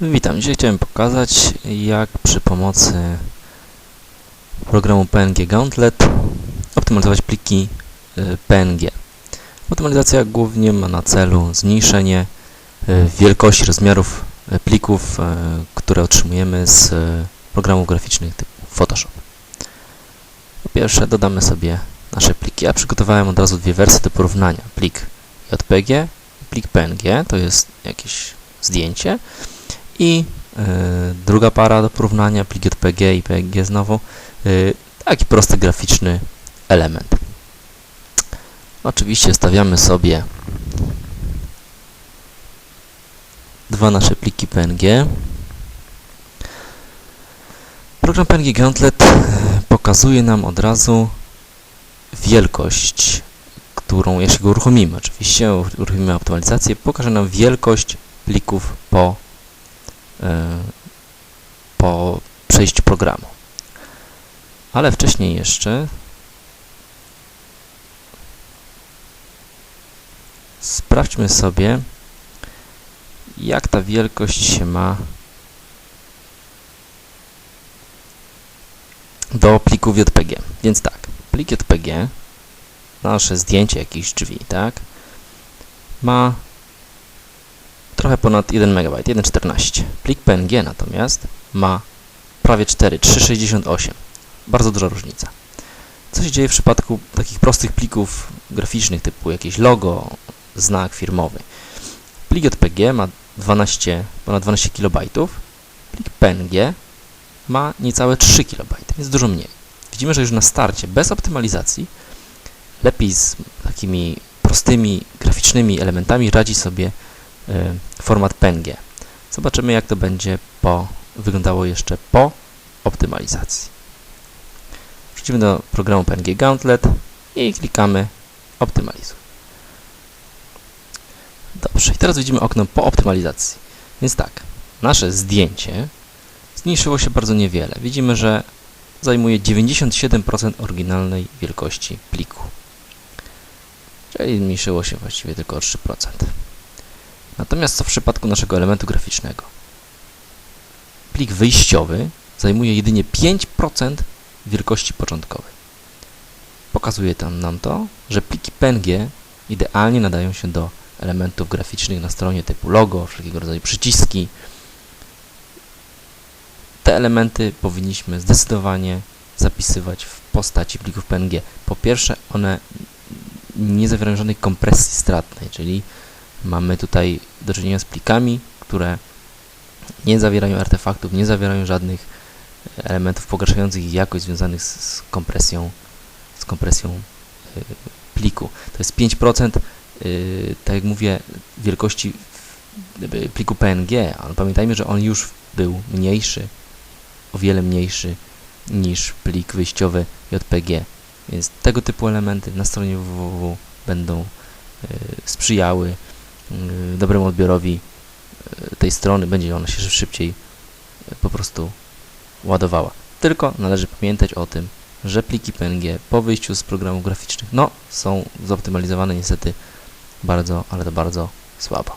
Witam. Dzisiaj chciałem pokazać, jak przy pomocy programu PNG Gauntlet optymalizować pliki y, PNG. Optymalizacja głównie ma na celu zmniejszenie y, wielkości rozmiarów y, plików, które otrzymujemy z programów graficznych typu Photoshop. Po pierwsze dodamy sobie nasze pliki. Ja przygotowałem od razu dwie wersje do porównania. Plik JPG plik PNG, to jest jakieś zdjęcie. I y, druga para do porównania, plik JPG i PNG znowu, y, taki prosty graficzny element. Oczywiście stawiamy sobie dwa nasze pliki PNG. Program PNG Gauntlet y, pokazuje nam od razu wielkość, którą, jeśli go uruchomimy, oczywiście uruchomimy optymalizację, pokaże nam wielkość plików po e, po przejściu programu. Ale wcześniej jeszcze sprawdźmy sobie, jak ta wielkość się ma do plików JPG. Więc tak, plik JPG, nasze zdjęcie jakichś drzwi, tak, ma trochę ponad 1 MB, 1,14. Plik PNG natomiast ma prawie 4, 3,68. Bardzo duża różnica. Co się dzieje w przypadku takich prostych plików graficznych typu jakieś logo, znak firmowy? Plik JPG ma 12, ponad 12 KB, plik PNG ma niecałe 3 KB, więc dużo mniej. Widzimy, że już na starcie, bez optymalizacji, lepiej z takimi prostymi graficznymi elementami radzi sobie format PNG. Zobaczymy, jak to będzie po, wyglądało jeszcze po optymalizacji. Wrócimy do programu PNG Gauntlet i klikamy Optymalizuj. Dobrze, i teraz widzimy okno po optymalizacji. Więc tak, nasze zdjęcie zmniejszyło się bardzo niewiele. Widzimy, że zajmuje 97% oryginalnej wielkości pliku. Czyli zmniejszyło się właściwie tylko o 3%. Natomiast co w przypadku naszego elementu graficznego? Plik wyjściowy zajmuje jedynie 5% wielkości początkowej. Pokazuje tam nam to, że pliki PNG idealnie nadają się do elementów graficznych na stronie typu logo, wszelkiego rodzaju przyciski. Te elementy powinniśmy zdecydowanie zapisywać w postaci plików PNG. Po pierwsze, one nie zawierają żadnej kompresji stratnej, czyli mamy tutaj do czynienia z plikami, które nie zawierają artefaktów, nie zawierają żadnych elementów pogarszających ich jakość związanych z, kompresją, z kompresją y, pliku. To jest 5%, y, tak jak mówię, wielkości y, pliku PNG, ale pamiętajmy, że on już był mniejszy, o wiele mniejszy niż plik wyjściowy JPG. Więc tego typu elementy na stronie www będą sprzyjały dobremu odbiorowi tej strony, będzie ona się szybciej po prostu ładowała. Tylko należy pamiętać o tym, że pliki PNG po wyjściu z programów graficznych no, są zoptymalizowane niestety bardzo, ale to bardzo słabo.